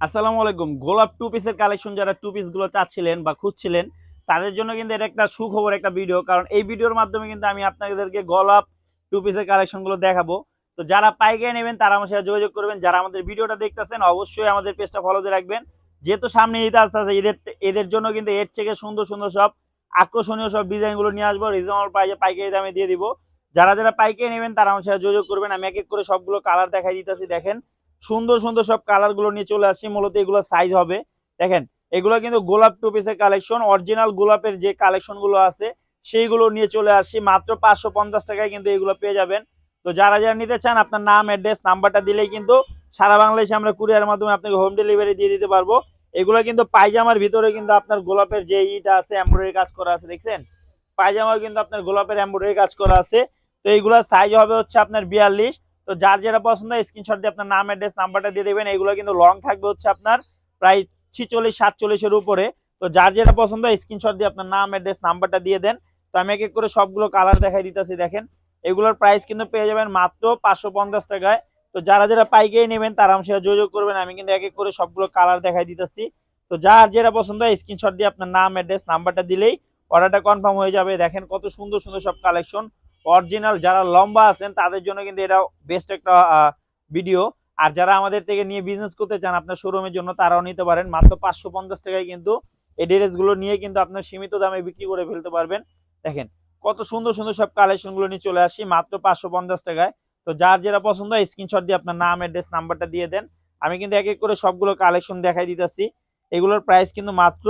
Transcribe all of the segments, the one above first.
আসসালামু আলাইকুম। গোলাপ টু পিসের কালেকশন যারা টু পিসগুলো চাচ্ছিলেন বা খুঁজছিলেন, তাদের জন্য কিন্তু এটা একটা সুখবর একটা ভিডিও কারণ এই ভিডিওর মাধ্যমে কিন্তু আমি আপনাদেরকে গোলাপ টু পিসের কালেকশনগুলো দেখাবো। তো যারা পাইকারি নেবেন, তারা আমার সাথে যোগাযোগ করবেন। যারা আমাদের ভিডিওটা দেখতেছেন, অবশ্যই আমাদের পেজটা ফলো দিয়ে রাখবেন। যেহেতু সামনে ঈদ আসতে আছে ঈদের এদের জন্য কিন্তু এর থেকে সুন্দর সুন্দর সব আকর্ষণীয় সব ডিজাইনগুলো নিয়ে আসব। রিজনেবল প্রাইসে পাইকারি দামে দিয়ে দিব। যারা যারা পাইকারি নেবেন, তারা আমার সাথে যোগাযোগ করবেন। আমি এক এক করে সবগুলো কালার দেখাই দিতেছি, দেখেন। সুন্দর সুন্দর সব কালারগুলো নিয়ে চলে আসছি। মূলত এগুলো সাইজ হবে। দেখেন, এগুলো কিন্তু গোলাপ টু পিসের কালেকশন অরিজিনাল গোলাপের যে কালেকশনগুলো আছে, সেইগুলো নিয়ে চলে আসছি। মাত্র পাঁচশো পঞ্চাশ টাকায় কিন্তু এগুলো পেয়ে যাবেন। তো যারা যারা নিতে চান, আপনার নাম অ্যাড্রেস নাম্বারটা দিলেই কিন্তু সারা বাংলাদেশে আমরা কুরিয়ার মাধ্যমে আপনাকে হোম ডেলিভারি দিয়ে দিতে পারব। এগুলো কিন্তু পায়জামার ভিতরে কিন্তু আপনার গোলাপের যে ইটা আছে এমব্রয়ডারি কাজ করা আছে, দেখছেন? পায়জামাও কিন্তু আপনার গোলাপের এমব্রয়ডারি কাজ করা আছে। তো এইগুলো সাইজ হবে হচ্ছে আপনার বিয়াল্লিশ। তো যার যেটা পছন্দ স্ক্রিনশট দিয়ে আপনার নাম অ্যাড্রেস নাম্বারটা দিয়ে দেবেন। এগুলো কিন্তু লং থাকবে হচ্ছে আপনার প্রায় ছিচল্লিশ, সাতচল্লিশের উপরে। তো যার যেটা পছন্দ স্ক্রিনশট দিয়ে আপনার নাম অ্যাড্রেস নাম্বারটা দিয়ে দেন। তো আমি এক এক করে সবগুলো কালার দেখাই দিতেছি, দেখেন। এগুলোর প্রাইস কিন্তু পেয়ে যাবেন মাত্র পাঁচশো পঞ্চাশ টাকায়। তো যারা যারা পাইকারি নেবেন, তারা আমার সাথে যোগাযোগ করবেন। আমি কিন্তু এক এক করে সবগুলো কালার দেখাই দিতেছি। তো যার যেটা পছন্দ হয় স্ক্রিনশট দিয়ে আপনার নাম অ্যাড্রেস নাম্বারটা দিলেই অর্ডারটা কনফার্ম হয়ে যাবে। দেখেন কত সুন্দর সুন্দর সব কালেকশন অরিজিনাল, যারা লম্বা আছেন, তাদের জন্য কিন্তু এটা বেস্ট একটা ভিডিও আর যারা আমাদের থেকে নিয়ে বিজনেস করতে চান আপনার শোরুমের জন্য, তারাও নিতে পারেন। মাত্র পাঁচশো পঞ্চাশ টাকায় কিন্তু এই ড্রেসগুলো নিয়ে কিন্তু আপনার সীমিত দামে বিক্রি করে ফেলতে পারবেন। দেখেন, কত সুন্দর সুন্দর সব কালেকশনগুলো নিয়ে চলে আসি মাত্র পাঁচশো পঞ্চাশ টাকায়। তো যার যেটা পছন্দ হয় স্ক্রিনশট দিয়ে আপনার নাম অ্যাড্রেস নাম্বারটা দিয়ে দেন। আমি কিন্তু এক এক করে সবগুলো কালেকশন দেখাই দিতেছি। এগুলোর প্রাইস কিন্তু মাত্র,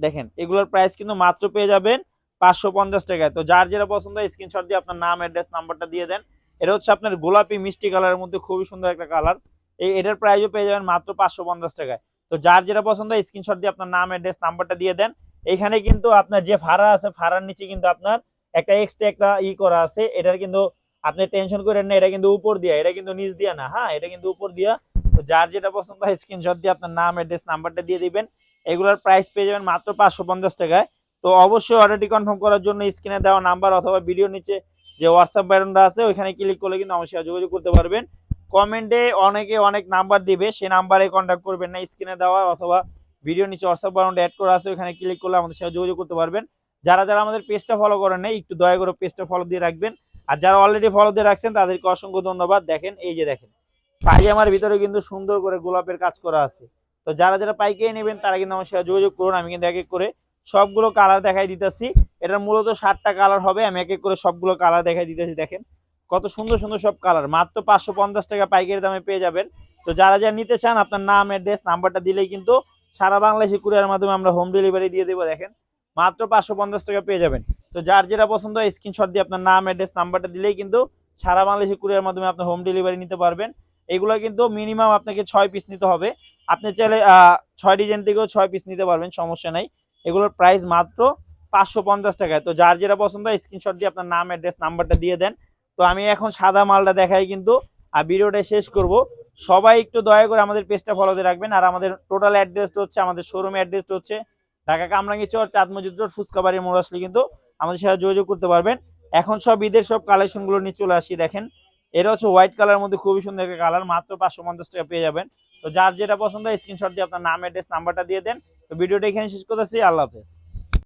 দেখেন, এগুলোর প্রাইস কিন্তু মাত্র পেয়ে যাবেন পাঁচশো পঞ্চাশ টাকায়। তো যার যেটা পছন্দ হয় স্ক্রিনশট দিয়ে আপনার নাম অ্যাড্রেস নাম্বারটা দিয়ে দেন। এটা হচ্ছে আপনার গোলাপি মিষ্টি কালারের মধ্যে খুবই সুন্দর একটা কালার এই এটার প্রাইসও পেয়ে যাবেন মাত্র পাঁচশো পঞ্চাশ টাকায়। তো যার যেটা পছন্দ হয় স্ক্রিনশট দিয়ে আপনার নাম অ্যাড্রেস নাম্বারটা দিয়ে দেন। এখানে কিন্তু আপনার যে ভাড়া আছে, ভাড়ার নিচে কিন্তু আপনার একটা এক্সট্রা একটা ই করা আছে। এটার কিন্তু আপনি টেনশন করেন না, এটা কিন্তু উপর দিয়া, এটা কিন্তু নিচ দিয়া না। হ্যাঁ এটা কিন্তু উপর দিয়া। তো যার যেটা পছন্দ হয় স্ক্রিনশট দিয়ে আপনার নাম অ্যাড্রেস নাম্বারটা দিয়ে দিবেন। এগুলোর প্রাইস পেয়ে যাবেন মাত্র পাঁচশো পঞ্চাশ টাকায়। তো অবশ্যই অর্ডারটি কনফার্ম করার জন্য স্ক্রিনে দেওয়া নাম্বার অথবা ভিডিও নিচে যে হোয়াটসঅ্যাপ বাটনটা আছে, ওইখানে ক্লিক করলে কিন্তু আমার সাথে যোগাযোগ করতে পারবেন। কমেন্টে অনেকে অনেক নাম্বার দিবে সেই নাম্বারে কন্ট্যাক্ট করবেন না স্ক্রিনে দেওয়া অথবা ভিডিও নিচে হোয়াটসঅ্যাপ বাটনটা অ্যাড করা আছে, ওইখানে ক্লিক করলে আমাদের সাথে যোগাযোগ করতে পারবেন। যারা যারা আমাদের পেজটা ফলো করেন নাই, একটু দয়া করে পেজটা ফলো দিয়ে রাখবেন। আর যারা অলরেডি ফলো দিয়ে রাখছেন, তাদেরকে অসংখ্য ধন্যবাদ। দেখেন, এই যে দেখেন, পায়জামার ভিতরে কিন্তু সুন্দর করে গোলাপের কাজ করা আছে। তো যারা যারা পাইকারি নেবেন, তারা কিন্তু আমার সাথে যোগাযোগ করুন, আমি কিন্তু এক এক করে সবগুলো কালার দেখাই দিতেছি। এটার মূলত ষাটটা কালার হবে, আমি এক এক করে সবগুলো কালার দেখাই দিতেছি, দেখেন। কত সুন্দর সুন্দর সব কালার মাত্র পাঁচশো পঞ্চাশ টাকা পাইকারি দামে পেয়ে যাবেন। তো যারা যারা নিতে চান, আপনার নাম অ্যাড্রেস নাম্বারটা দিলেই কিন্তু সারা বাংলাদেশে কুরিয়ার মাধ্যমে আমরা হোম ডেলিভারি দিয়ে দেবো, দেখেন। মাত্র পাঁচশো পঞ্চাশ টাকা পেয়ে যাবেন। তো যার যেটা পছন্দ স্ক্রিনশট দিয়ে আপনার নাম অ্যাড্রেস নাম্বারটা দিলেই কিন্তু সারা বাংলাদেশে কুরিয়ার মাধ্যমে আপনি হোম ডেলিভারি নিতে পারবেন। এগুলো কিন্তু মিনিমাম আপনাকে ছয় পিস নিতে হবে। আপনি চাইলে ছয় ডিজাইন থেকেও ছয় পিস নিতে পারবেন, সমস্যা নাই। এগুলোর প্রাইস মাত্র পাঁচশো পঞ্চাশ টাকায়। তো যার যেটা পছন্দ হয় স্ক্রিনশট দিয়ে আপনার নাম অ্যাড্রেস নাম্বারটা দিয়ে দেন। তো আমি এখন সাদা মালটা দেখাই কিন্তু। আর ভিডিওটা শেষ করব। সবাই একটু দয়া করে আমাদের পেজটা ফলো দিয়ে রাখবেন। আর আমাদের টোটাল অ্যাড্রেসটা হচ্ছে, আমাদের শোরুম অ্যাড্রেসটা হচ্ছে ঢাকা কামরাঙ্গি চর চাঁদ মসজিদ রোড, ফুচকাবাড়ি মোড় আসলে কিন্তু আমাদের সাথে যোগাযোগ করতে পারবেন। এখন সব ঈদের সব কালেকশনগুলো নিয়ে চলে আসি, দেখেন। এটা হচ্ছে হোয়াইট কালার মধ্যে খুবই সুন্দর একটা কালার মাত্র পাঁচশো পঞ্চাশ টাকা পেয়ে যাবেন। তো যার যেটা পছন্দ হয় স্ক্রিনশট দিয়ে আপনার নাম অ্যাড্রেস নাম্বারটা দিয়ে দেন। তো ভিডিওটা এখানে শেষ করতেছি, আল্লাহ হাফেজ।